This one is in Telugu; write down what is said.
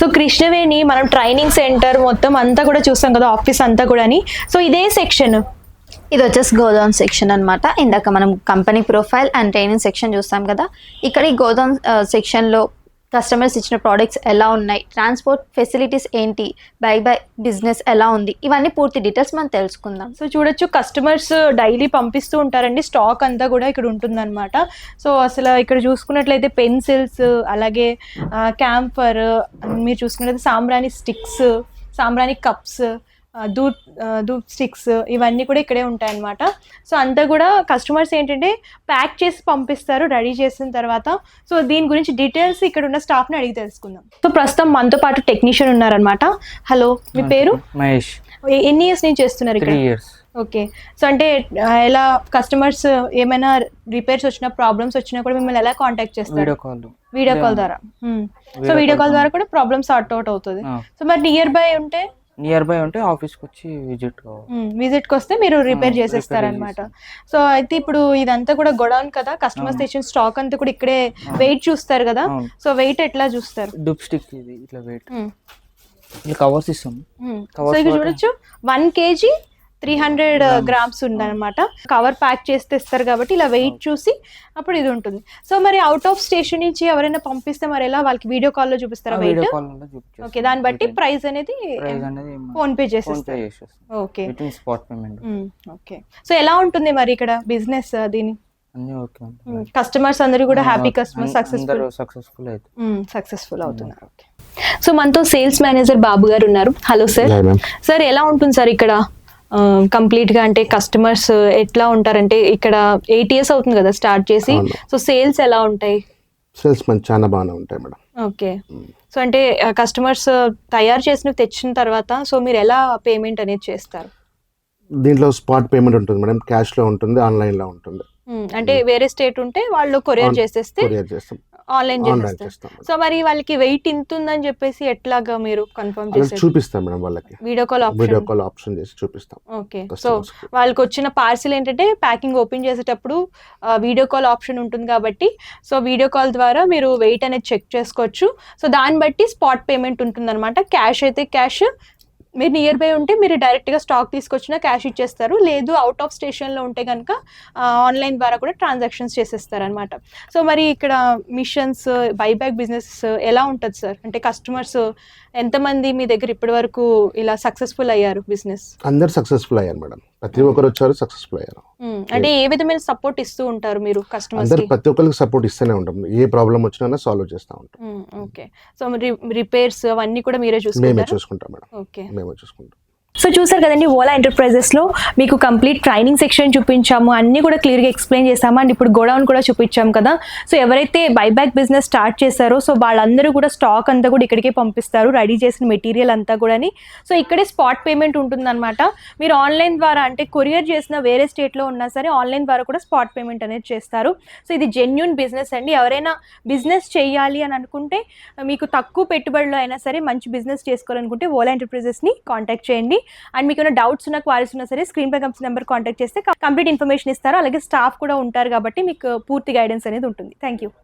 సో కృష్ణవేణి మనం ట్రైనింగ్ సెంటర్ మొత్తం అంతా కూడా చూస్తాం కదా ఆఫీస్ అంతా కూడా సో ఇదే సెక్షన్. ఇది వచ్చేసి గోడౌన్ సెక్షన్ అన్నమాట. ఇందాక మనం company profile and training section చూస్తాం కదా. ఇక్కడ ఈ గోడౌన్ సెక్షన్లో కస్టమర్స్ ఇచ్చిన ప్రోడక్ట్స్ ఎలా ఉన్నాయి? ట్రాన్స్పోర్ట్ ఫెసిలిటీస్ ఏంటి? బై బై బిజినెస్ ఎలా ఉంది? ఇవన్నీ పూర్తి డీటెయిల్స్ మనం తెలుసుకుందాం. సో చూడొచ్చు కస్టమర్స్ డైలీ పంపిస్తూ ఉంటారండి. స్టాక్ అంతా కూడా ఇక్కడ ఉంటుందన్నమాట. సో అసలు ఇక్కడ చూసుకున్నట్లయితే పెన్సిల్స్ అలాగే క్యాంఫర్ మీరు చూసుకున్నట్లయితే సాంబ్రాణి స్టిక్స్ సాంబ్రాణి కప్స్ దూత్ దూత్ స్టిక్స్ ఇవన్నీ కూడా ఇక్కడే ఉంటాయన్నమాట. సో అంతా కూడా కస్టమర్స్ ఏంటంటే ప్యాక్ చేసి పంపిస్తారు రెడీ చేసిన తర్వాత. సో దీని గురించి డీటెయిల్స్ ఇక్కడ ఉన్న స్టాఫ్ని అడిగి తెలుసుకుందాం. సో ప్రస్తుతం మనతో పాటు టెక్నీషియన్ ఉన్నారనమాట హలో మీ పేరు? మహేష్. ఎన్ని ఇయర్స్ నుంచి చేస్తున్నారు ఇక్కడ? ఓకే సో అంటే ఎలా కస్టమర్స్ ఏమైనా రిపేర్స్ వచ్చినా ప్రాబ్లమ్స్ వచ్చినా కూడా మిమ్మల్ని ఎలా కాంటాక్ట్ చేస్తారు? వీడియో కాల్ వీడియో కాల్ ద్వారా. సో వీడియో కాల్ ద్వారా. కూడా ప్రాబ్లమ్ సార్ట్ అవుట్ అవుతుంది. సో మరి నియర్ బై ఉంటే? నియర్ బై ఉంటే ఆఫీస్కి వచ్చి విజిట్ విజిట్కి వస్తే మీరు రిపేర్ చేసేస్తారనమాట సో అయితే ఇప్పుడు ఇదంతా కూడా గొడౌన్ కదా? కస్టమర్స్ అవును. తెచ్చిన స్టాక్ అంతా కూడా ఇక్కడే వెయిట్ చూస్తారు కదా? సో వెయిట్ ఎట్లా చూస్తారు? డూప్ స్టిక్ ఇది ఇట్లా వెయిట్ కవర్స్ ఇస్తాం. సో చూడొచ్చు. One KG three hundred. Grams ఉందన్నమాట. కవర్ ప్యాక్ చేస్తే ఇస్తారు కాబట్టి ఇలా వెయిట్ చూసి అప్పుడు ఇది ఉంటుంది. సో మరి అవుట్ ఆఫ్ స్టేషన్ నుంచి ఎవరైనా పంపిస్తే మరి ఎలా వాళ్ళకి వీడియో కాల్లో చూపిస్తారా వెయిట్ ఓకే దాన్ని బట్టి ప్రైస్ అనేది ఫోన్ పే చేసేస్తారు. చేసేస్తాం. Okay between spot payment okay so ఎలా ఉంటుంది మరి ఇక్కడ బిజినెస్ దీని? అన్నీ ఓకే ఉంటాయి. కస్టమర్స్ అందరూ కూడా హ్యాపీ కస్టమర్ సక్సెస్ఫుల్ సక్సెస్ఫుల్ అవుతాయి సక్సెస్ఫుల్ అవుతున్నారు. ఓకే సో మనతో సేల్స్ మేనేజర్ బాబు గారు ఉన్నారు. Hello sir. సార్ ఎలా ఉంటుంది సార్ ఇక్కడ? కంప్లీట్గా అంటే కస్టమర్స్ ఎట్లా ఉంటారంటే ఇక్కడ ఎయిట్ ఇయర్స్ అవుతుంది కదా స్టార్ట్ చేసి. సో సేల్స్ ఎలా ఉంటాయి? సేల్స్ మంచి చాలా బాగానే ఉంటాయి మేడం. ఓకే. సో అంటే కస్టమర్స్ తయారు చేసినవి తెచ్చిన తర్వాత సో మీరు ఎలా పేమెంట్ అనేది చేస్తారు? దీంట్లో స్పాట్ పేమెంట్ ఉంటుంది మేడం. క్యాష్లో ఉంటుంది ఆన్లైన్లో ఉంటుంది. అంటే వేరే స్టేట్ ఉంటే వాళ్ళు కొరియర్. చేసేస్తే కొరియర్ చేస్తాం. ఆన్లైన్ చేస్తాం. సో మరి వాళ్ళకి వెయిట్ ఇంత ఉందని చెప్పేసి ఎట్లాగా మీరు కన్ఫర్మ్ చేసేది? చూపిస్తాం మేడం వాళ్ళకి. Video call video call option చేసి చూపిస్తాం. Okay so. వాళ్ళకి వచ్చిన పార్సిల్ ఏంటంటే ప్యాకింగ్ ఓపెన్ చేసేటప్పుడు వీడియో కాల్ ఆప్షన్ ఉంటుంది కాబట్టి సో వీడియో కాల్ ద్వారా మీరు వెయిట్ అనేది చెక్ చేసుకోవచ్చు. సో దాన్ని బట్టి స్పాట్ పేమెంట్ ఉంటుంది అనమాట క్యాష్ అయితే క్యాష్ మీరు నియర్ బై ఉంటే మీరు డైరెక్ట్గా స్టాక్ తీసుకొచ్చిన క్యాష్ ఇచ్చేస్తారు. లేదు అవుట్ ఆఫ్ స్టేషన్లో ఉంటే కనుక ఆన్లైన్ ద్వారా కూడా ట్రాన్సాక్షన్స్ చేసేస్తారు అనమాట సో మరి ఇక్కడ మిషన్స్ బైబ్యాక్ బిజినెస్ ఎలా ఉంటుంది సార్ అంటే కస్టమర్స్ ఎంతమంది మీ దగ్గర ఇప్పటి వరకు ఇలా సక్సెస్ఫుల్ అయ్యారు బిజినెస్ అందరు సక్సెస్ఫుల్ అయ్యారు మేడం ప్రతి ఒక్కరు వచ్చారు సక్సెస్ఫుల్ అయ్యారు. మ్మ్. అంటే ఏ విధమైన సపోర్ట్ ఇస్తూ ఉంటారు మీరు కస్టమర్స్ అందరు ప్రతి ఒక్కరికి సపోర్ట్ ఇస్తూనే ఉంటాం. ఏ ప్రాబ్లం వచ్చినా సాల్వ్ చేస్తూ ఉంటాం. మ్మ్. ఓకే. సో రిపేర్స్ అవన్నీ కూడా మీరే మేమే చూసుకుంటారు? చూసుకుంటాం మేడం. ఓకే. మేమే చూసుకుంటాం. సో చూసారు కదండి ఓలా ఎంటర్ప్రైజెస్లో మీకు కంప్లీట్ ట్రైనింగ్ సెక్షన్ చూపించాము అన్నీ కూడా క్లియర్గా ఎక్స్ప్లెయిన్ చేసాము అండ్ ఇప్పుడు గోడౌన్ కూడా చూపించాము కదా. సో ఎవరైతే బైబ్యాక్ బిజినెస్ స్టార్ట్ చేశారో సో వాళ్ళందరూ కూడా స్టాక్ అంతా కూడా ఇక్కడికే పంపిస్తారు రెడీ చేసిన మెటీరియల్ అంతా కూడా సో ఇక్కడే స్పాట్ పేమెంట్ ఉంటుందన్నమాట. మీరు ఆన్లైన్ ద్వారా అంటే కొరియర్ చేసిన వేరే స్టేట్లో ఉన్నా సరే ఆన్లైన్ ద్వారా కూడా స్పాట్ పేమెంట్ అనేది చేస్తారు. సో ఇది జెన్యున్ బిజినెస్ అండి. ఎవరైనా బిజినెస్ చేయాలి అని అనుకుంటే మీకు తక్కువ పెట్టుబడిలో అయినా సరే మంచి బిజినెస్ చేసుకోవాలనుకుంటే ఓలా ఎంటర్ప్రైజెస్ని కాంటాక్ట్ చేయండి. అండ్ మీకు ఏమైనా డౌట్స్ ఉన్న క్వారీస్ ఉన్నా సరే స్క్రీన్ పై కంపెనీ నెంబర్ కాంటాక్ట్ చేస్తే కంప్లీట్ ఇన్ఫర్మేషన్ ఇస్తారు. అలాగే స్టాఫ్ కూడా ఉంటారు కాబట్టి మీకు పూర్తి గైడెన్స్ అనేది ఉంటుంది. Thank you